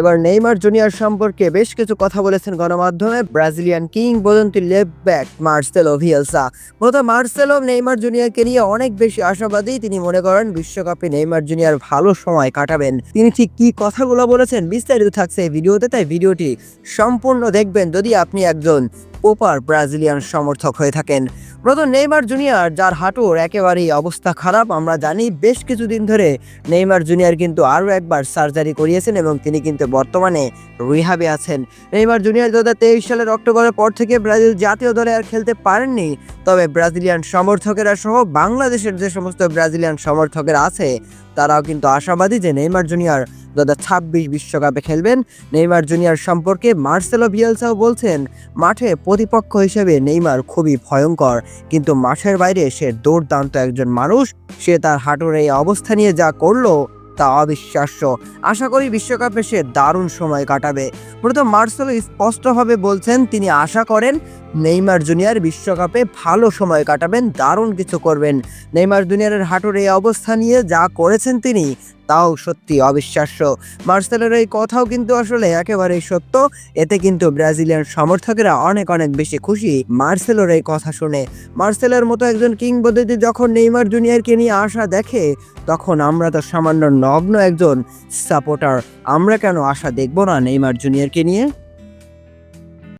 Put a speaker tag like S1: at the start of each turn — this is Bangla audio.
S1: এবার নেইমার জুনিয়র সম্পর্কে বেশ কিছু কথা বলেছেন গণমাধ্যমে ব্রাজিলিয়ান কিং বদন্তি লেফট ব্যাক মার্সেলো ভিয়েলসা। মূলত মার্সেলো নেইমার জুনিয়রকে নিয়ে অনেক বেশি আশাবাদী তিনি মনে করেন বিশ্বকাপে নেইমার জুনিয়র ভালো সময় কাটাবেন। তিনি ঠিক কি কথাগুলো বলেছেন বিস্তারিত থাকছে এই ভিডিওতে, তাই ভিডিওটি সম্পূর্ণ দেখবেন যদি আপনি একজন ওপার ব্রাজিলিয়ান সমর্থক হয়ে থাকেন। প্রথম নেইমার জুনিয়র, যার হাঁটুর একেবারেই অবস্থা খারাপ, আমরা জানি বেশ কিছুদিন ধরে নেইমার জুনিয়র কিন্তু আরও একবার সার্জারি করিয়েছেন এবং তিনি কিন্তু বর্তমানে রিহাবে আছেন। নেইমার জুনিয়র দু হাজার তেইশ সালের অক্টোবরের পর থেকে ব্রাজিল জাতীয় দলে আর খেলতে পারেননি, তবে ব্রাজিলিয়ান সমর্থকেরা সহ বাংলাদেশের যে সমস্ত ব্রাজিলিয়ান সমর্থকেরা আছে তারাও কিন্তু আশাবাদী যে নেইমার জুনিয়র দু হাজার ছাব্বিশ বিশ্বকাপে খেলবেন। নেইমার জুনিয়র সম্পর্কে মার্সেলো ভিয়েলসাও বলছেন, মাঠে প্রতিপক্ষ হিসেবে নেইমার খুবই ভয়ঙ্কর, কিন্তু মাঠের বাইরে সে দুর্দান্ত একজন মানুষ, সে তার হাঁটুর এই অবস্থা নিয়ে যা করল তা অবিশ্বাস্য। আশা করি বিশ্বকাপে সে দারুণ সময় কাটাবে। মূলত মার্সেলো স্পষ্টভাবে বলছেন, তিনি আশা করেন নেইমার জুনিয়র বিশ্বকাপে ভালো সময় কাটাবেন, দারুণ কিছু করবেন। নেইমার জুনিয়রের হাঁটুর এই অবস্থা নিয়ে যা করেছেন তিনি তাও সত্যি অবিশ্বাস্য। মার্সেলের এই কথাও কিন্তু আসলে একেবারেই সত্য। এতে কিন্তু ব্রাজিলিয়ান সমর্থকেরা অনেক অনেক বেশি খুশি মার্সেলোর এই কথা শুনে। মার্সেলের মতো একজন কিংবদন্তি যখন নেইমার জুনিয়রকে নিয়ে আসা দেখে, তখন আমরা তো সামান্য নগ্ন একজন সাপোর্টার। আমরা কেন আশা দেখব না নেইমার জুনিয়রকে নিয়ে?